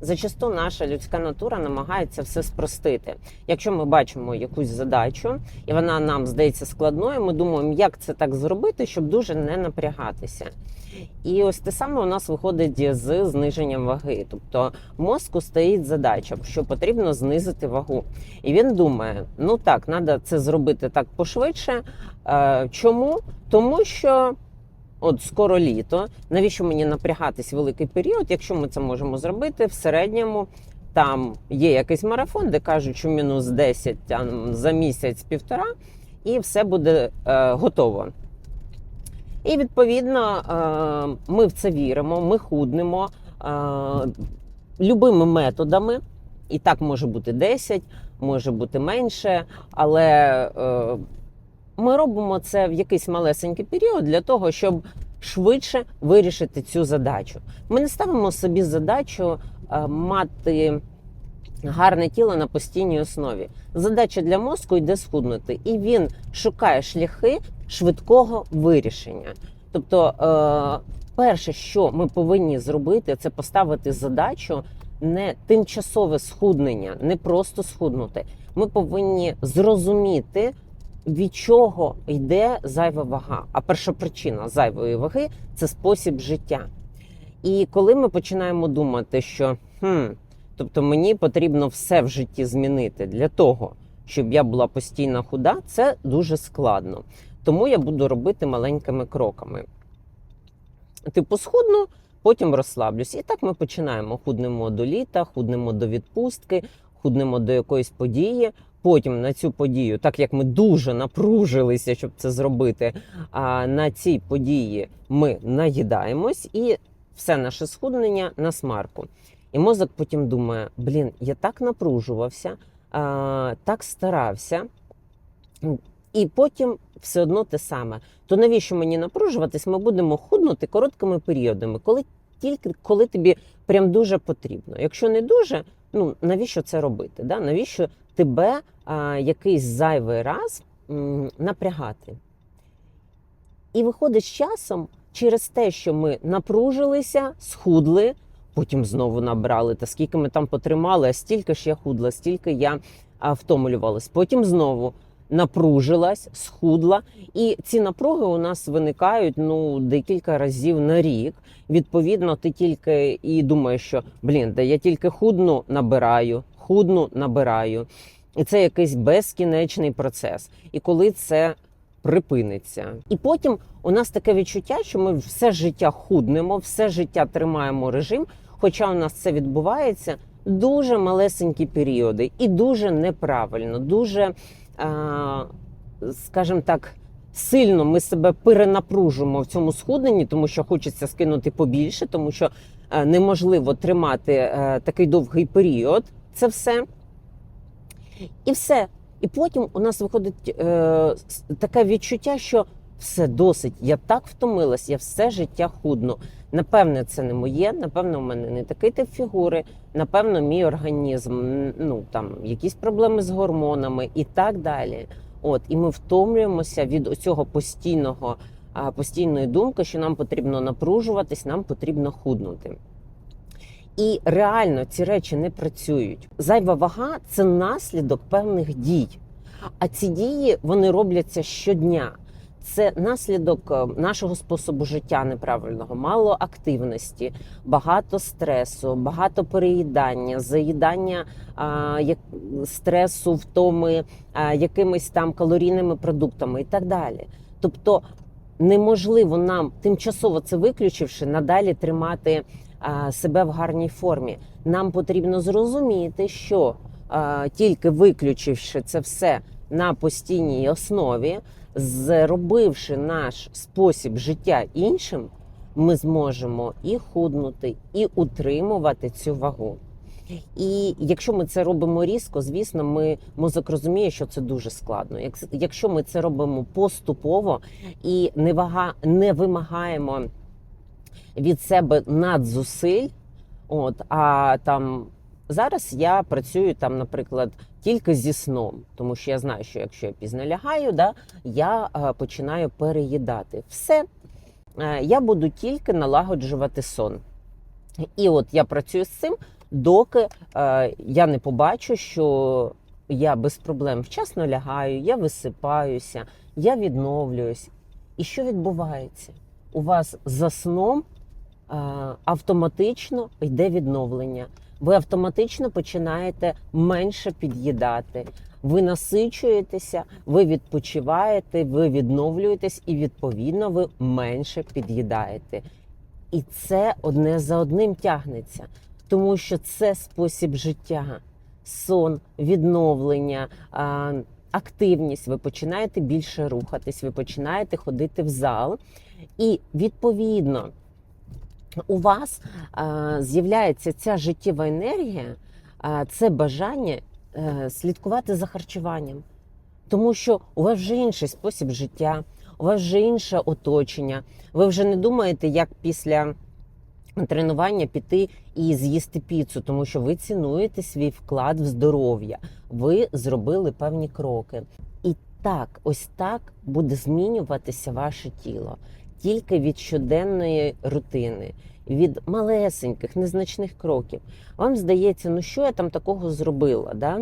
Зачасту наша людська натура намагається все спростити. Якщо ми бачимо якусь задачу, і вона нам здається складною, ми думаємо, як це так зробити, щоб дуже не напрягатися. І ось те саме у нас виходить з зниженням ваги. Тобто мозку стоїть задача, що потрібно знизити вагу. І він думає: ну так, треба це зробити так пошвидше. Е, Чому? Тому що. От скоро літо. Навіщо мені напрягатись великий період, якщо ми це можемо зробити в середньому? Там є якийсь марафон, де кажуть, що мінус 10 там, за місяць-півтора, і все буде е, готово. І відповідно е, ми в це віримо, ми худнемо е, любими методами. І так може бути 10, може бути менше, але е, ми робимо це в якийсь малесенький період для того, щоб швидше вирішити цю задачу. Ми не ставимо собі задачу е, мати гарне тіло на постійній основі. Задача для мозку йде схуднути, і він шукає шляхи швидкого вирішення. Тобто, е, перше, що ми повинні зробити, це поставити задачу не тимчасове схуднення, не просто схуднути. Ми повинні зрозуміти, від чого йде зайва вага. А перша причина зайвої ваги це спосіб життя. І коли ми починаємо думати, що хм, тобто мені потрібно все в житті змінити для того, щоб я була постійно худа, це дуже складно. Тому я буду робити маленькими кроками. Типу, схудну, потім розслаблюсь. І так ми починаємо. Худнемо до літа, худнемо до відпустки, худнемо до якоїсь події. Потім на цю подію, так як ми дуже напружилися, щоб це зробити, а на цій події ми наїдаємось і все наше схуднення на смарку. І мозок потім думає: блін, я так напружувався, а, так старався, і потім все одно те саме. То навіщо мені напружуватись? Ми будемо худнути короткими періодами, коли тільки коли тобі прям дуже потрібно. Якщо не дуже, ну навіщо це робити? Да? Навіщо тебе а, якийсь зайвий раз м, напрягати? І виходить з часом через те, що ми напружилися, схудли, потім знову набрали. Та скільки ми там потримали, а стільки ж я худла, стільки я а, втомлювалась. Потім знову напружилась, схудла. І ці напруги у нас виникають ну декілька разів на рік. Відповідно, ти тільки і думаєш, що блін, да я тільки худну набираю, худну набираю. І це якийсь безкінечний процес. І коли це припиниться, і потім у нас таке відчуття, що ми все життя худнемо, все життя тримаємо режим. Хоча у нас це відбувається дуже малесенькі періоди, і дуже неправильно, дуже, а, скажімо так, сильно ми себе перенапружуємо в цьому схудненні, тому що хочеться скинути побільше, тому що е, неможливо тримати е, такий довгий період. Це все. І все. І потім у нас виходить е, таке відчуття, що все досить. Я так втомилась, я все життя худну. Напевне, це не моє, напевно, у мене не такий тип фігури, напевно, мій організм, ну там якісь проблеми з гормонами і так далі. От, і ми втомлюємося від цього постійного, постійної думки, що нам потрібно напружуватись, нам потрібно худнути. І реально ці речі не працюють. Зайва вага це наслідок певних дій. А ці дії вони робляться щодня. Це наслідок е, нашого способу життя неправильного, мало активності, багато стресу, багато переїдання, заїдання а, як, стресу, втоми а, якимись там калорійними продуктами і так далі. Тобто неможливо нам, тимчасово це виключивши, надалі тримати себе в гарній формі. Нам потрібно зрозуміти, що тільки виключивши це все на постійній основі, зробивши наш спосіб життя іншим, ми зможемо і худнути, і утримувати цю вагу. І якщо ми це робимо різко, звісно, ми мозок розуміє, що це дуже складно. Якщо ми це робимо поступово і не вага не вимагаємо від себе надзусиль, от а там зараз я працюю там, наприклад, тільки зі сном, тому що я знаю, що якщо я пізно лягаю, да, я е, починаю переїдати. Все, Е, я буду тільки налагоджувати сон. І от я працюю з цим, доки е, я не побачу, що я без проблем вчасно лягаю, я висипаюся, я відновлююсь. І що відбувається? У вас за сном е, автоматично йде відновлення. Ви автоматично починаєте менше під'їдати. Ви насичуєтеся, ви відпочиваєте, ви відновлюєтесь, і відповідно ви менше під'їдаєте. І це одне за одним тягнеться, тому що це спосіб життя, сон, відновлення, а, активність. Ви починаєте більше рухатись, ви починаєте ходити в зал, і відповідно у вас а, з'являється ця життєва енергія, а, це бажання е, слідкувати за харчуванням, тому що у вас вже інший спосіб життя, у вас вже інше оточення. Ви вже не думаєте, як після тренування піти і з'їсти піцу, тому що ви цінуєте свій вклад в здоров'я. Ви зробили певні кроки. І так, ось так буде змінюватися ваше тіло тільки від щоденної рутини, від малесеньких, незначних кроків. Вам здається, ну що я там такого зробила? Да?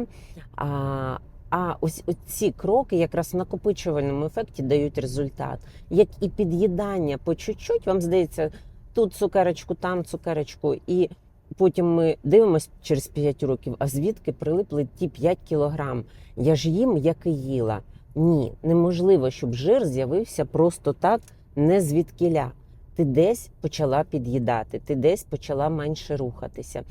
А, а ось ці кроки якраз в накопичувальному ефекті дають результат. Як і під'їдання по чуть-чуть, вам здається, тут цукерочку, там цукерочку, і потім ми дивимося через 5 років, а звідки прилипли ті 5 кілограм. Я ж їм, як і їла. Ні, неможливо, щоб жир з'явився просто так, не звідкіля. Ти десь почала під'їдати, ти десь почала менше рухатися.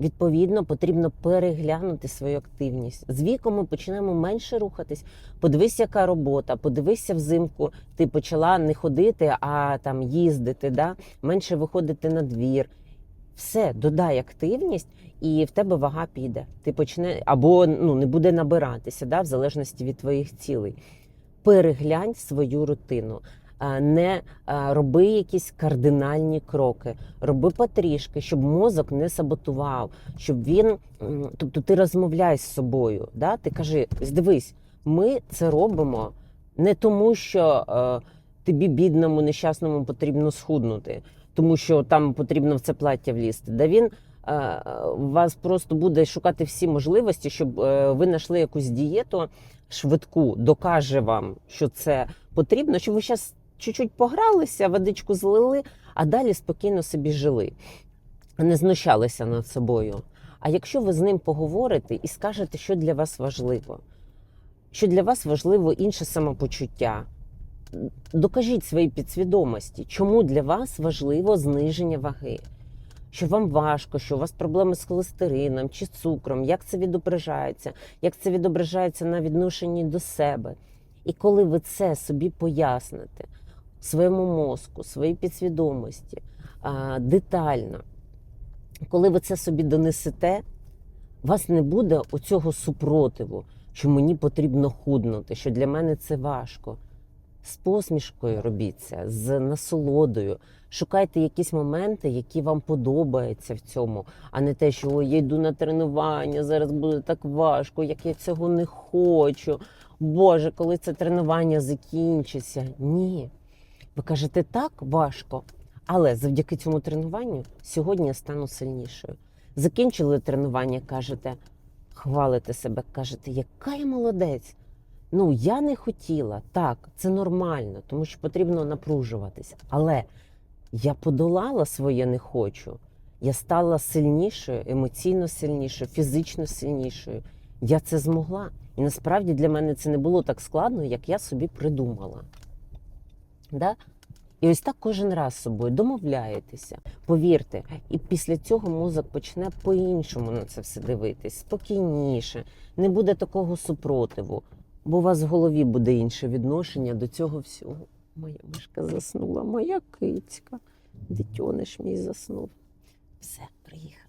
Відповідно, потрібно переглянути свою активність. З віком ми починаємо менше рухатись. Подивись, яка робота, подивися взимку. Ти почала не ходити, а там їздити, да? менше виходити на двір. Все, додай активність, і в тебе вага піде. Ти почне або ну не буде набиратися, да, в залежності від твоїх цілей. Переглянь свою рутину. Не роби якісь кардинальні кроки, роби потрішки, щоб мозок не саботував, щоб він, тобто ти розмовляй з собою. Да? Ти кажи, дивись, ми це робимо не тому, що е, тобі, бідному, нещасному, потрібно схуднути, тому що там потрібно в це плаття влізти. Да він е, вас просто буде шукати всі можливості, щоб е, ви знайшли якусь дієту швидку, докаже вам, що це потрібно, щоб ви зараз чуть-чуть погралися, водичку злили, а далі спокійно собі жили, не знущалися над собою. А якщо ви з ним поговорите і скажете, що для вас важливо, що для вас важливо інше самопочуття, докажіть своїй підсвідомості, чому для вас важливо зниження ваги, що вам важко, що у вас проблеми з холестерином чи цукром, як це відображається, як це відображається на відношенні до себе. І коли ви це собі поясните своєму мозку, своїй підсвідомості детально, коли ви це собі донесете, вас не буде оцього супротиву, що мені потрібно худнути, що для мене це важко. З посмішкою робіть це, з насолодою. Шукайте якісь моменти, які вам подобаються в цьому, а не те, що «Ой, я йду на тренування, зараз буде так важко, як я цього не хочу. Боже, коли це тренування закінчиться. Ні. Ви кажете, так важко, але завдяки цьому тренуванню сьогодні я стану сильнішою. Закінчили тренування, кажете, хвалите себе, кажете, яка я молодець. Ну, я не хотіла, так, це нормально, тому що потрібно напружуватися. Але я подолала своє не хочу. Я стала сильнішою, емоційно сильнішою, фізично сильнішою. Я це змогла. І насправді для мене це не було так складно, як я собі придумала. Да? І ось так кожен раз з собою домовляєтеся, повірте, і після цього мозок почне по-іншому на це все дивитись, спокійніше, не буде такого супротиву, бо у вас в голові буде інше відношення до цього всього. Моя мишка заснула, моя кицька, дитьониш мій заснув. Все, приїхав.